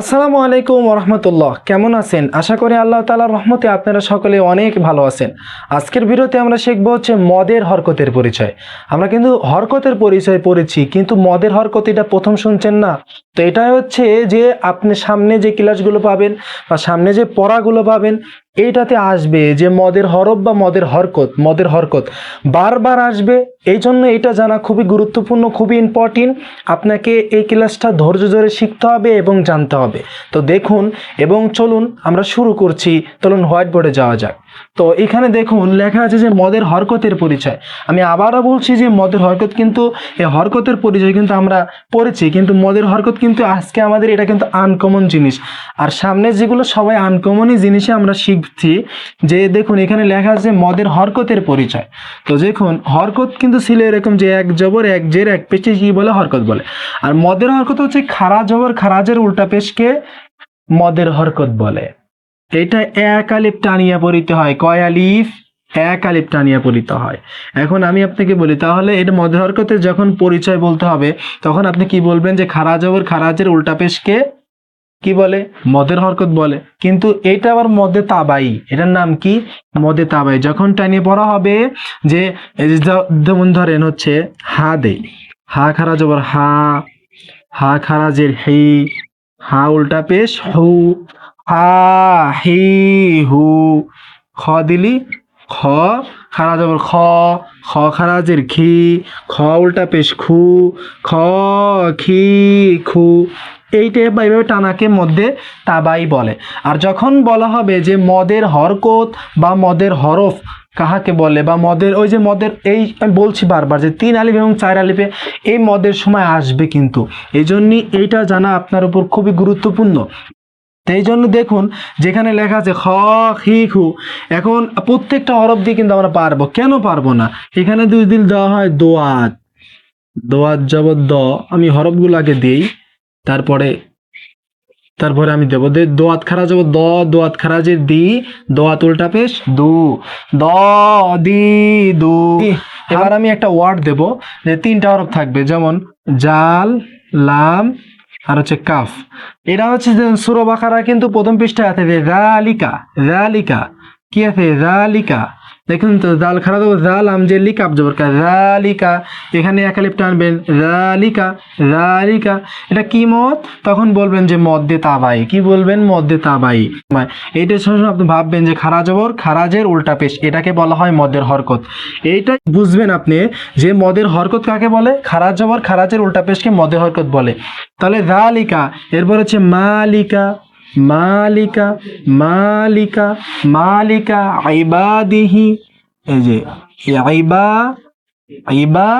আসসালামু আলাইকুম রহমতুল্লাহ কেমন আছেন? আশা করি আল্লাহ তালার রহমতে আপনারা সকলে অনেক ভালো আছেন। আজকের ভিডিওতে আমরা শিখব হচ্ছে মদের হরকতের পরিচয়। আমরা কিন্তু হরকতের পরিচয় পড়েছি, কিন্তু মদের হরকত এটা প্রথম শুনছেন না? তো এটাই হচ্ছে যে আপনি সামনে যে ক্লাসগুলো পাবেন বা সামনে যে পড়াগুলো পাবেন, এইটাতে আসবে যে মদের হরফ বা মদের হরকত মদের হরকত। বারবার আসবে এই জন্য এটা জানা খুবই গুরুত্বপূর্ণ, খুবই ইম্পর্টেন্ট আপনাকে এই ক্লাসটা ধৈর্য ধরে শিখতে হবে এবং জানতে হবে। তো দেখুন এবং চলুন আমরা শুরু করছি। চলুন হোয়াইট বোর্ডে যাওয়া যাক। তো এখানে দেখুন লেখা আছে যে মদের হরকতের পরিচয়। আমি আবারও বলছি যে মদের হরকত কিন্তু, এই হরকতের পরিচয় কিন্তু আমরা পড়েছি, কিন্তু মদের হরকত কিন্তু আজকে আমাদের এটা কিন্তু আনকমন জিনিস। আর সামনে যেগুলো সবাই আনকমনই জিনিসে আমরা শিখছি, যে দেখুন এখানে লেখা আছে মদের হরকতের পরিচয়। তো দেখুন হরকত কিন্তু ছিল এরকম যে এক জবর, এক জের, এক পেশে কি বলে হরকত বলে। আর মদের হরকত হচ্ছে খারা জবর, খারাজের উল্টা পেশকে মদের হরকত বলে। এটা এক আলিফ টানিয়া পড়িতে হয়। কয় আলিফ? এক আলিফ টানিয়া পড়িতে হয়। এখন আমি আপনাকে বলি, তাহলে এটা মদের হরকতের যখন পরিচয় বলতে হবে, তখন আপনি কি বলবেন যে খারা জবর, খারাজের উল্টা পেশকে কি বলে? মদের হরকত বলে। কিন্তু এটা আবার মদে তাবাই। এটার নাম কি? মদে তাবাই। যখন টানিয়ে পড়া হবে যে যেমন ধরেন হচ্ছে, হা দে। হা খারা জবর হা। হা খারাজের হি। হা উল্টা পেশ হু। হা হি, হু। খ দিলি খ, খারা জবর খ খ খারাজের খি খ উল্টা পেশ খু, খ খি খু। এইটা বা এইভাবে টানাকে মধ্যে তাবাই বলে। আর যখন বলা হবে যে মদের হরকত বা মদের হরফ কাহাকে বলে বা মদের, ওই যে মদের এই আমি বলছি বারবার যে তিন আলিফ এবং চার আলিফে এই মদের সময় আসবে কিন্তু। এই জন্যই এইটা জানা আপনার উপর খুবই গুরুত্বপূর্ণ। এই জন্য দেখুন, যেখানে লেখা আছে খ, খি, খু, এখন প্রত্যেকটা হরফ দিয়ে কিন্তু আমরা পারব। কেন পারব না? এখানে দুই দিল দেওয়া হয় দোয়াত। দোয়াত জবর দ, আমি হরফগুলো আগে দিই, তারপরে তারপরে আমি দেবো। দে, দোয়াত খারা যাব দ, দোয়াত খারাজের দি, দোয়াত উল্টা পেশ, দু। দ, দি, দু। এবার আমি একটা ওয়ার্ড দেবো, যে তিনটা হরফ থাকবে। যেমন, জাল, লাম আর হচ্ছে কাফ। এটা হচ্ছে যে সুরবাখারা কিন্তু প্রথম পৃষ্ঠায় আছে যে রালিকা রালিকা কি আছে? রালিকা দেখুন তো, জাল খারা দেবো, জাল আম যে লিকাপ জবর কা রালিকা এখানে এক একালিপ টানবেন রালিকা রালিকা এটা কি মত তখন বলবেন যে মদ্দে তাবাই কি বলবেন? মদ্দে তাবাই এইটা সবসময় আপনি ভাববেন যে খারা জবর খারাজের উল্টা পেশ। এটাকে বলা হয় মদের হরকত। এইটা বুঝবেন আপনি যে মদের হরকত কাকে বলে? খারাজ জবর খারাজের উল্টা পেশকে মদের হরকত বলে। তাহলে রালিকা এরপর হচ্ছে মালিকা মালিকা মালিকা মালিকা আইবাদিহি এই যে আইবা আইবা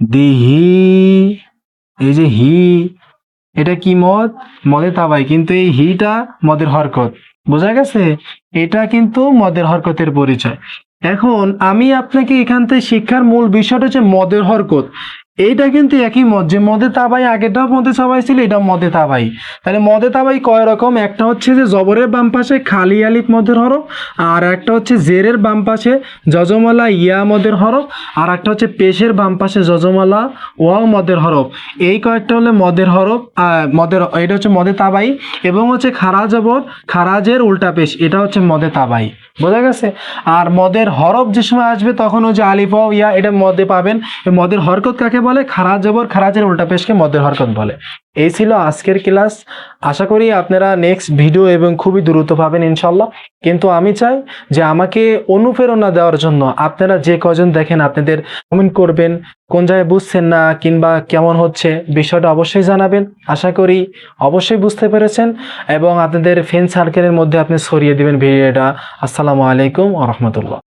দিহি এই যে হি, এটা কি মদ? মদে তাবাই, কিন্তু এই হিটা মদের হরকত। বোঝা গেছে? এটা কিন্তু মদের হরকতের পরিচয়। এখন আমি আপনাকে এখান থেকে শিক্ষার মূল বিষয়টা হচ্ছে মদের হরকত। এইটা কিন্তু একই মদ যে মদে তাবাই আগেটাও মদে তাবাই ছিল এটা মদে তাবাই। তাহলে মদে তাবাই কয় রকম? একটা হচ্ছে যে জবরের বাম পাশে খালি আলিফ মদের হরফ, আর একটা হচ্ছে জেরের বাম পাশে যজমালা ইয়া মদের হরফ, আর একটা হচ্ছে পেশের বাম পাশে যজমালা ওয়াও মদের হরফ। এই কয়েকটা হলে মদের হরফ মদের, এটা হচ্ছে মদে তাবাই, এবং হচ্ছে খারা জবর, খারাজের উল্টা পেশ, এটা হচ্ছে মদে তাবাই। বোঝা গেছে? আর মদের হরফ যে সময় আসবে, তখন ওই যে আলিফ ইয়া, এটা মদে পাবেন। মদের হরকত কাকে বলে? খারাজ জবর খারাজের উল্টা পেশকে মদের হরকত বলে। এই ছিল আজকের ক্লাস। আশা করি আপনারা নেক্সট ভিডিও এবং খুবই দ্রুত পাবেন ইনশাল্লাহ। কিন্তু আমি চাই যে আমাকে অনুপ্রেরণা দেওয়ার জন্য আপনারা যে কজন দেখেন আপনাদের কমেন্ট করবেন, কোন জায়গায় বুঝছেন না কিংবা কেমন হচ্ছে বিষয়টা অবশ্যই জানাবেন। আশা করি অবশ্যই বুঝতে পেরেছেন এবং আপনাদের ফ্রেন্ড সার্কেলের মধ্যে আপনি ছড়িয়ে দেবেন ভিডিওটা আসসালামু আলাইকুম রহমতুল্লাহ।